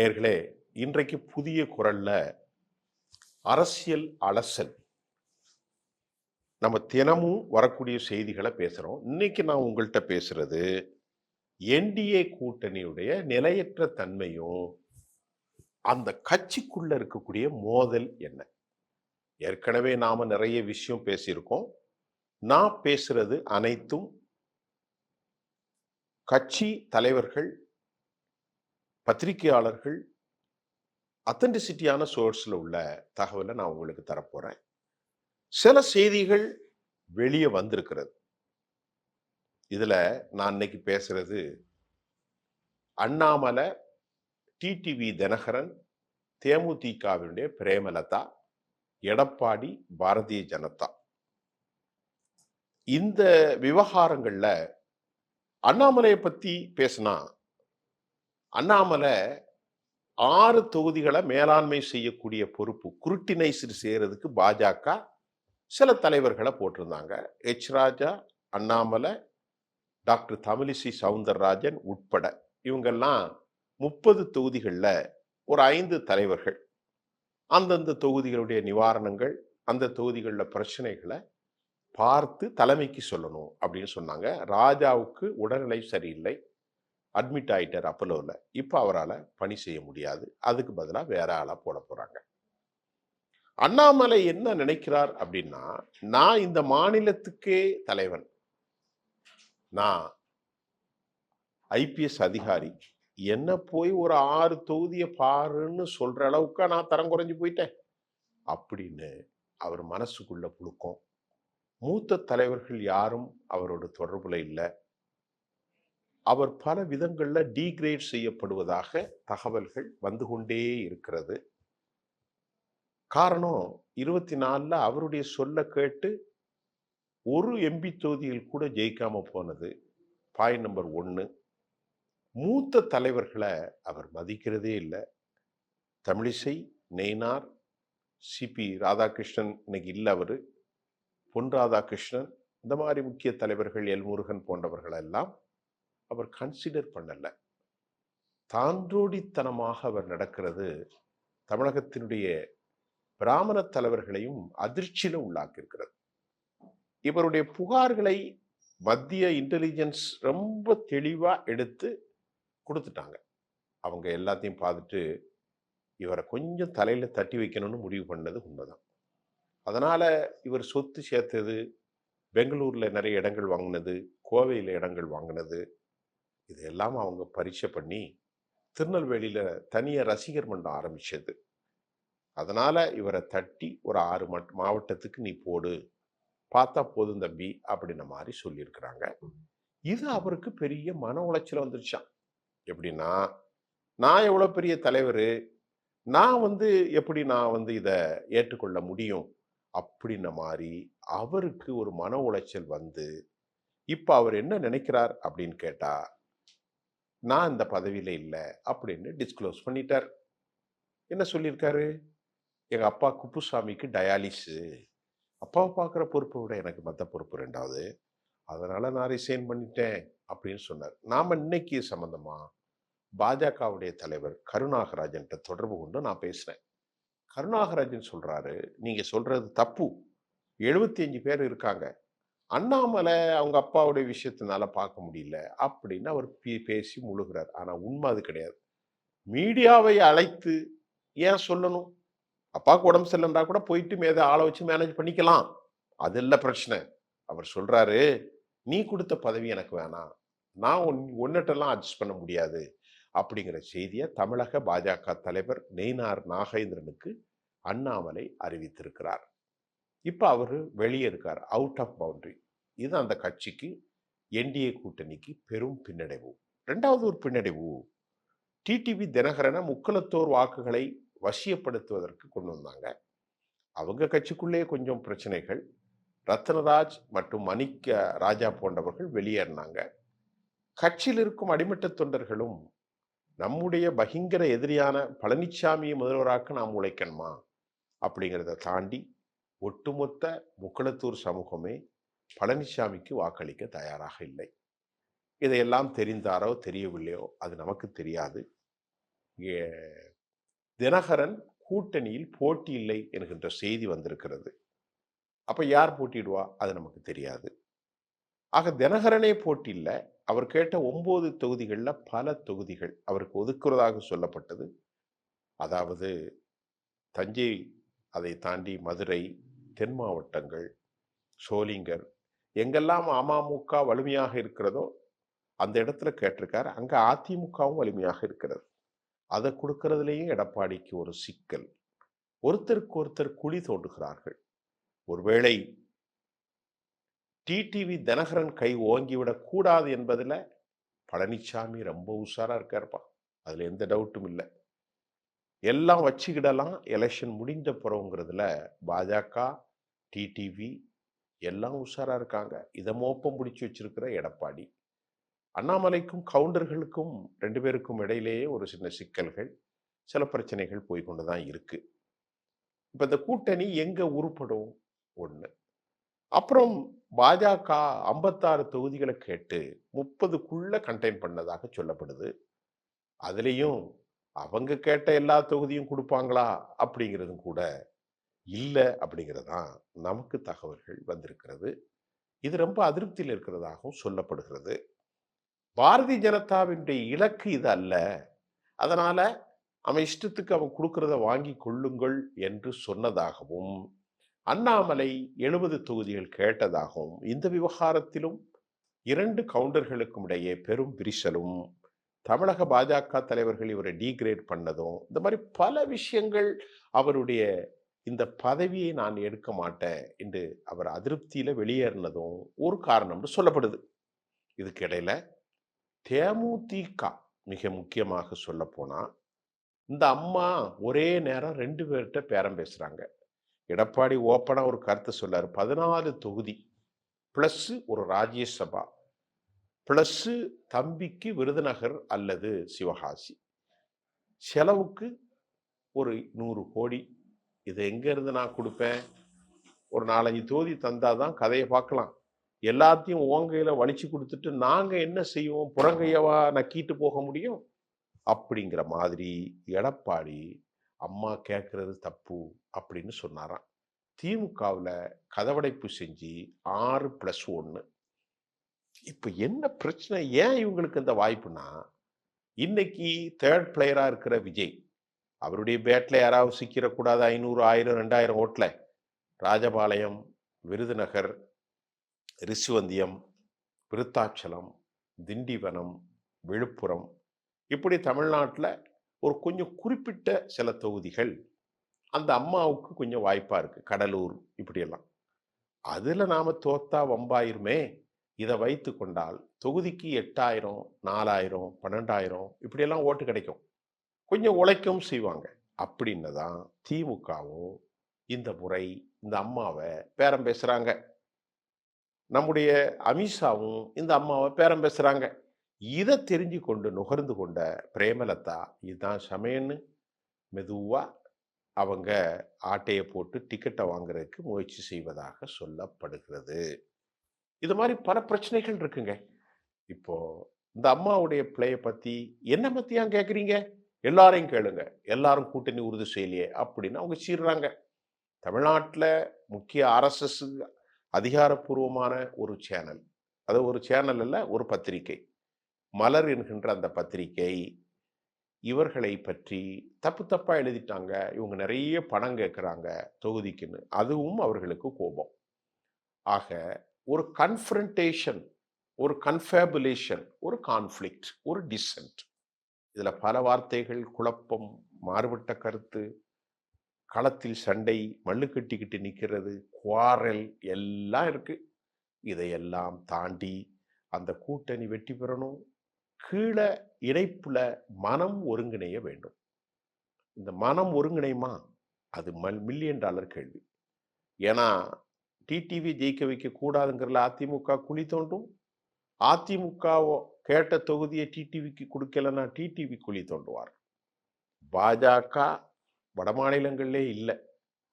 நேர்களே இன்றைக்கு புதிய குரல்ல அரசியல் அலசல். நம்ம தினமும் வரக்கூடிய செய்திகளை பேசுறோம். இன்னைக்கு நான் உங்கள்கிட்ட பேசுறது என்டிஏ கூட்டணியுடைய நிலையற்ற தன்மையும் அந்த கட்சிக்குள்ள இருக்கக்கூடிய மோதல் என்ன? ஏற்கனவே நாம நிறைய விஷயம் பேசியிருக்கோம். நான் பேசுறது அனைத்தும் கட்சி தலைவர்கள் பத்திரிகையாளர்கள் அத்தன்டிசிட்டியான சோர்ஸில் உள்ள தகவலை நான் உங்களுக்கு தரப்போகிறேன் சில செய்திகள் வெளியே வந்திருக்கிறது. இதில் நான் இன்னைக்கு பேசுறது அண்ணாமலை டிடிவி தினகரன் தேமுதிகவினுடைய பிரேமலதா எடப்பாடி பாரதிய ஜனதா. இந்த விவகாரங்களில் அண்ணாமலையை பற்றி பேசினா அண்ணாமலை ஆறு தொகுதிகளை மேலாண்மை செய்யக்கூடிய பொறுப்பு குருட்டினைசர் செய்கிறதுக்கு பாஜக சில தலைவர்களை போட்டிருந்தாங்க. எச் ராஜா அண்ணாமலை டாக்டர் தமிழிசை சவுந்தரராஜன் உட்பட இவங்கெல்லாம் முப்பது தொகுதிகளில் ஒரு ஐந்து தலைவர்கள். அந்தந்த தொகுதிகளுடைய நிவாரணங்கள் அந்த தொகுதிகளில் பிரச்சனைகளை பார்த்து தலைமைக்கு சொல்லணும் அப்படின்னு சொன்னாங்க. ராஜாவுக்கு உடல்நிலை சரியில்லை. அட்மிட் ஆயிட்டார் அப்பலோவில் இப்போ அவரால் பணி செய்ய முடியாது. அதுக்கு பதிலாக வேற ஆளாக போட போகிறாங்க அண்ணாமலை என்ன நினைக்கிறார் அப்படின்னா நான் இந்த மாநிலத்துக்கே தலைவன். நான் ஐபிஎஸ் அதிகாரி. என்ன போய் ஒரு ஆறு தொகுதியை பாருன்னு சொல்ற அளவுக்கு நான் தரம் குறைஞ்சி போயிட்டேன். அப்படின்னு அவர் மனசுக்குள்ள புழுக்கம். மூத்த தலைவர்கள் யாரும் அவரோட தொடர்பில் இல்லை. அவர் பல விதங்களில் டீக்ரேட் செய்யப்படுவதாக தகவல்கள் வந்து கொண்டே இருக்கிறது. காரணம் இருபத்தி நாலில் அவருடைய சொல்ல கேட்டு ஒரு எம்பி தொகுதியில் கூட ஜெயிக்காம போனது. பாயிண்ட் நம்பர் ஒன்று மூத்த தலைவர்களை அவர் மதிக்கிறதே இல்லை. தமிழிசை நெய்னார் சிபி ராதாகிருஷ்ணன் இன்னைக்கு இல்லை அவர். பொன் ராதாகிருஷ்ணன் இந்த மாதிரி முக்கிய தலைவர்கள் எல் முருகன் போன்றவர்கள் எல்லாம் அவர் கன்சிடர் பண்ணலை. தான்றோடித்தனமாக அவர் நடக்கிறது தமிழகத்தினுடைய பிராமண தலைவர்களையும் அதிர்ச்சியில உள்ளாக்கியிருக்கிறது. இவருடைய புகார்களை மத்திய இன்டெலிஜென்ஸ் ரொம்ப தெளிவாக எடுத்து கொடுத்துட்டாங்க. அவங்க எல்லாத்தையும் பார்த்துட்டு இவரை கொஞ்சம் தலையில் தட்டி வைக்கணும்னு முடிவு பண்ணது உண்மைதான். அதனால் இவர் சொத்து சேர்த்தது பெங்களூரில் நிறைய இடங்கள் வாங்கினது கோவையில் இடங்கள் வாங்கினது இதெல்லாம் அவங்க பரீட்சை பண்ணி திருநெல்வேலியில் தனிய ரசிகர் மன்றம் ஆரம்பித்தது அதனால் இவரை தட்டி ஒரு ஆறு மட் மாவட்டத்துக்கு நீ போடு பார்த்தா போதும் தம்பி அப்படின்ன மாதிரி சொல்லியிருக்கிறாங்க. இது அவருக்கு பெரிய மன உளைச்சல் வந்துருச்சான் எப்படின்னா நான் எவ்வளோ பெரிய தலைவர் நான் வந்து எப்படி நான் வந்து இதை ஏற்றுக்கொள்ள முடியும் அப்படின்ன மாதிரி அவருக்கு ஒரு மன உளைச்சல் வந்து இப்போ அவர் என்ன நினைக்கிறார் அப்படின்னு கேட்டால் நான் இந்த பதவியில் இல்லை அப்படின்னு டிஸ்க்ளோஸ் பண்ணிட்டார். என்ன சொல்லியிருக்காரு? எங்கள் அப்பா குப்புசாமிக்கு டயாலிஸு அப்பாவை பார்க்குற பொறுப்பை விட எனக்கு மற்ற பொறுப்பு ரெண்டாவது. அதனால் நான் ரிசைன் பண்ணிட்டேன் அப்படின்னு சொன்னார். நாம் இன்னைக்கு சம்மந்தமாக பாஜகவுடைய தலைவர் கருணாகராஜன்கிட்ட தொடர்பு கொண்டு நான் பேசுகிறேன் கருணாகராஜன் சொல்கிறாரு நீங்கள் சொல்கிறது தப்பு. எழுபத்தி அஞ்சு பேர் இருக்காங்க. அண்ணாமலை அவங்க அப்பாவுடைய விஷயத்தினால பார்க்க முடியல அப்படின்னு அவர் பே- பேசி முழுகிறார். ஆனால் உண்மை அது கிடையாது. மீடியாவை அழைத்து ஏன் சொல்லணும்? அப்பாவுக்கு உடம்பு சரியில்லைன்றா கூட போயிட்டு மேதை ஆளை வச்சு மேனேஜ் பண்ணிக்கலாம். அது இல்லை பிரச்சனை. அவர் சொல்கிறாரு நீ கொடுத்த பதவி எனக்கு வேணாம். நான் ஒன் ஒன்னிட்டெல்லாம் அட்ஜஸ்ட் பண்ண முடியாது. அப்படிங்கிற செய்தியை தமிழக பாஜக தலைவர் நெய்னார் நாகேந்திரனுக்கு அண்ணாமலை அறிவித்திருக்கிறார். இப்போ அவர் வெளியே இருக்கார். அவுட் ஆஃப் பவுண்டரி இது அந்த கட்சிக்கு என்டிஏ கூட்டணிக்கு பெரும் பின்னடைவு. ரெண்டாவது ஒரு பின்னடைவு டிடிவி தினகரனை முக்கலத்தோர் வாக்குகளை வசியப்படுத்துவதற்கு கொண்டு வந்தாங்க. அவங்க கட்சிக்குள்ளேயே கொஞ்சம் பிரச்சனைகள். ரத்னராஜ் மற்றும் மணிக்க ராஜா போன்றவர்கள் வெளியேறினாங்க. கட்சியில் இருக்கும் அடிமட்ட தொண்டர்களும் நம்முடைய பகிங்கர எதிரியான பழனிசாமியை முதல்வராக்க நாம் உழைக்கணுமா? அப்படிங்கிறத தாண்டி ஒட்டுமொத்த முக்குளத்தூர் சமூகமே பழனிசாமிக்கு வாக்களிக்க தயாராக இல்லை. இதையெல்லாம் தெரிந்தாரோ தெரியவில்லையோ அது நமக்கு தெரியாது. தினகரன் கூட்டணியில் போட்டி இல்லை என்கின்ற செய்தி வந்திருக்கிறது. அப்போ யார் போட்டிடுவா அது நமக்கு தெரியாது. ஆக தினகரனே போட்டி இல்லை. அவர் கேட்ட ஒம்பது தொகுதிகளில் பல தொகுதிகள் அவருக்கு ஒதுக்குறதாக சொல்லப்பட்டது. அதாவது தஞ்சை அதை தாண்டி மதுரை தென் மாவட்டங்கள் சோலிங்கர் எங்கெல்லாம் அமமுக வலிமையாக இருக்கிறதோ அந்த இடத்துல கேட்டிருக்கார். அங்கே அதிமுகவும் வலிமையாக இருக்கிறது. அதை கொடுக்கறதுலேயும் எடப்பாடிக்கு ஒரு சிக்கல். ஒருத்தருக்கு ஒருத்தர் குழி தோண்டுகிறார்கள். ஒருவேளை டிடிவி தினகரன் கை ஓங்கிவிடக் கூடாது என்பதில் பழனிசாமி ரொம்ப உஷாராக இருக்காருப்பா. அதில் எந்த டவுட்டும் இல்லை. எல்லாம் வச்சுக்கிடலாம். எலெக்ஷன் முடிந்த பிறகுங்கிறதுல பாஜக டிடிவி எல்லாம் உஷாராக இருக்காங்க. இதை மோப்பம் பிடிச்சி வச்சிருக்கிற எடப்பாடி. அண்ணாமலைக்கும் கவுண்டர்களுக்கும் ரெண்டு பேருக்கும் இடையிலேயே ஒரு சின்ன சிக்கல்கள். சில பிரச்சனைகள் போய்கொண்டு தான் இருக்குது இப்போ இந்த கூட்டணி எங்கே உருப்படும்? ஒன்று அப்புறம் பாஜக ஐம்பத்தாறு தொகுதிகளை கேட்டு முப்பதுக்குள்ளே கண்டெயின் பண்ணதாக சொல்லப்படுது. அதுலேயும் அவங்க கேட்ட எல்லா தொகுதியும் கொடுப்பாங்களா? அப்படிங்கிறதும் கூட இல்லை அப்படிங்கிறது தான் நமக்கு தகவல்கள் வந்திருக்கிறது. இது ரொம்ப அதிருப்தியில் இருக்கிறதாகவும் சொல்லப்படுகிறது. பாரதிய ஜனதாவினுடைய இலக்கு இது அல்ல. அதனால அவன் இஷ்டத்துக்கு அவன் கொடுக்கறத வாங்கி கொள்ளுங்கள் என்று சொன்னதாகவும் அண்ணாமலை எழுபது தொகுதிகள் கேட்டதாகவும் இந்த விவகாரத்திலும் இரண்டு கவுண்டர்களுக்கும் இடையே பெரும் விரிசலும் தமிழக பாஜக தலைவர்கள் இவரை டீக்ரேட் பண்ணதும் இந்த மாதிரி பல விஷயங்கள் அவருடைய இந்த பதவியை நான் எடுக்க மாட்டேன் என்று அவர் அதிருப்தியில் வெளியேறினதும் ஒரு காரணம்னு சொல்லப்படுது. இதுக்கிடையில் தேமுதிக மிக முக்கியமாக சொல்லப்போனால் இந்த அம்மா ஒரே நேரம் ரெண்டு பேர்கிட்ட பேரம் பேசுகிறாங்க எடப்பாடி ஓப்பனாக ஒரு கருத்தை சொல்லாரு. பதினாலு தொகுதி ப்ளஸ்ஸு ஒரு ராஜ்யசபா. ப்ளஸ்ஸு தம்பிக்கு விருதுநகர் அல்லது சிவகாசி. செலவுக்கு ஒரு நூறு கோடி. இதை எங்கேருந்து நான் கொடுப்பேன்? ஒரு நாலஞ்சு தொகுதி தந்தாதான் கதையை பார்க்கலாம். எல்லாத்தையும் ஓங்கையில் வலிச்சு கொடுத்துட்டு நாங்கள் என்ன செய்வோம்? புறங்கையவா நக்கிட்டு போக முடியும்? அப்படிங்கிற மாதிரி எடப்பாடி அம்மா கேட்குறது தப்பு அப்படின்னு சொன்னாராம். திமுகவில் கதவடைப்பு செஞ்சு ஆறு ப்ளஸ் ஒன்று இப்போ என்ன பிரச்சனை? ஏன் இவங்களுக்கு இந்த வாய்ப்புனா இன்னைக்கு தேர்ட் பிளேயராக இருக்கிற விஜய் அவருடைய பேட்டில் யாராவது சிக்கிடக்கூடாது ஐநூறு ஆயிரம் ரெண்டாயிரம் ஓட்டில். ராஜபாளையம் விருதுநகர் ரிசுவந்தியம் விருத்தாச்சலம் திண்டிவனம் விழுப்புரம் இப்படி தமிழ்நாட்டில் ஒரு கொஞ்சம் குறிப்பிட்ட சில தொகுதிகள் அந்த அம்மாவுக்கு கொஞ்சம் வாய்ப்பாக இருக்குது கடலூர் இப்படியெல்லாம். அதில் நாம் தோத்தா வம்பாயிருமே. இதை வைத்து கொண்டால் தொகுதிக்கு எட்டாயிரம் நாலாயிரம் பன்னெண்டாயிரம் இப்படியெல்லாம் ஓட்டு கிடைக்கும். கொஞ்சம் உழைக்கவும் செய்வாங்க. அப்படின்னு தான் திமுகவும் இந்த முறை இந்த அம்மாவை பேரம் பேசுகிறாங்க நம்முடைய அமித்ஷாவும் இந்த அம்மாவை பேரம் பேசுகிறாங்க இதை தெரிஞ்சு கொண்டு நுகர்ந்து கொண்ட பிரேமலதா இதுதான் சமயன்னு மெதுவாக அவங்க ஆட்டையை போட்டு டிக்கெட்டை வாங்குறதுக்கு முயற்சி செய்வதாக சொல்லப்படுகிறது. இது மாதிரி பல பிரச்சனைகள் இருக்குங்க. இப்போ இந்த அம்மாவுடைய பிள்ளைய பத்தி என்ன பத்தியா கேட்குறீங்க எல்லாரையும் கேளுங்க. எல்லாரும் கூட்டணி உறுதி செய்யலையே அப்படின்னு அவங்க சீர்றாங்க. தமிழ்நாட்டில் முக்கிய ஆர்எஸ்எஸ் அதிகாரப்பூர்வமான ஒரு சேனல். அது ஒரு சேனல் அல்ல ஒரு பத்திரிகை. மலர் என்கின்ற அந்த பத்திரிகை இவர்களை பற்றி தப்பு தப்பாக எழுதிட்டாங்க. இவங்க நிறைய பணம் கேட்குறாங்க தொகுதிக்குன்னு. அதுவும் அவர்களுக்கு கோபம். ஆக ஒரு கன்ஃபரண்டேஷன் ஒரு கன்ஃபேபுலேஷன் ஒரு கான்ஃப்ளிக்ட் ஒரு டிசென்ட் இதில் பல வார்த்தைகள் குழப்பம் மாறுபட்ட கருத்து களத்தில் சண்டை மல்லு கட்டிக்கிட்டு நிற்கிறது குவாரல் எல்லாம் இருக்குது இதையெல்லாம் தாண்டி அந்த கூட்டணி வெற்றி பெறணும். கீழே இணைப்பில் மனம் ஒருங்கிணைய வேண்டும். இந்த மனம் ஒருங்கிணையுமா? அது மல் மில்லியன் டாலர் கேள்வி. ஏன்னா டிடிவி ஜெயிக்க வைக்க கூடாதுங்கிறதுல அதிமுக குழி தோண்டும். அதிமுக கேட்ட தொகுதியை டிடிவிக்கு கொடுக்கலன்னா டிடிவி குழி தோண்டுவார். பாஜக வடமாநிலங்களிலே இல்லை.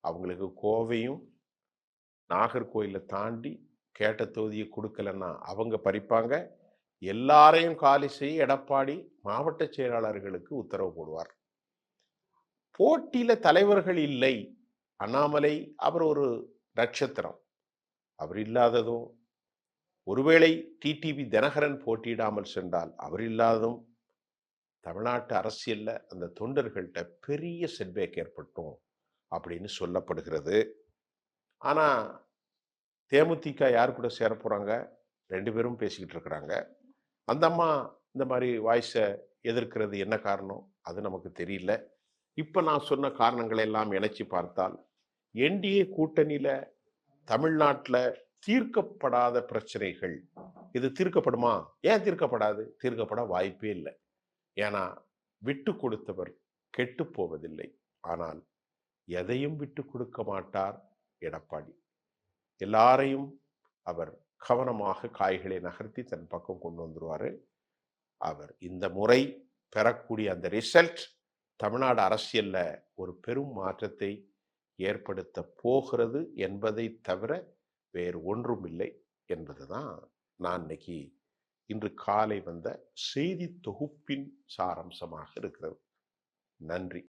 அவங்களுக்கு கோவையும் நாகர்கோயிலை தாண்டி கேட்ட தொகுதியை கொடுக்கலன்னா அவங்க பறிப்பாங்க. எல்லாரையும் காலி செய்ய எடப்பாடி மாவட்ட செயலாளர்களுக்கு உத்தரவு போடுவார். போட்டியில் தலைவர்கள் இல்லை. அண்ணாமலை அவர் ஒரு நட்சத்திரம். அவர் இல்லாததும் ஒருவேளை டிடிவி தினகரன் போட்டியிடாமல் சென்றால் அவர் இல்லாததும் தமிழ்நாட்டு அரசியலில் அந்த தொண்டர்கள்ட்ட பெரிய செட்பேக் ஏற்பட்டும் அப்படின்னு சொல்லப்படுகிறது. ஆனால் தேமுதிக யார் கூட சேர போகிறாங்க ரெண்டு பேரும் பேசிக்கிட்டு இருக்கிறாங்க. அந்த அம்மா இந்த மாதிரி வாய்ஸை எதிர்க்கிறது என்ன காரணம்? அது நமக்கு தெரியல. இப்போ நான் சொன்ன காரணங்களை எல்லாம் இணைச்சி பார்த்தால் என்டிஏ கூட்டணியில் தமிழ்நாட்டில் தீர்க்கப்படாத பிரச்சனைகள் இது தீர்க்கப்படுமா? ஏன் தீர்க்கப்படாது? தீர்க்கப்பட வாய்ப்பே இல்லை. ஏன்னா விட்டு கொடுத்தவர் கெட்டு போவதில்லை. ஆனால் எதையும் விட்டு கொடுக்க மாட்டார் எடப்பாடி. எல்லாரையும் அவர் கவனமாக காய்களை நகர்த்தி தன் பக்கம் கொண்டு வந்துருவார். அவர் இந்த முறை பெறக்கூடிய அந்த ரிசல்ட் தமிழ்நாடு அரசியலில் ஒரு பெரும் மாற்றத்தை ஏற்படுத்த போகிறது என்பதை தவிர வேறு ஒன்றும் இல்லை என்பது தான் நான் இன்னைக்கு இன்று காலை வந்த செய்தி தொகுப்பின் சாரம்சமாக இருக்கிறது. நன்றி.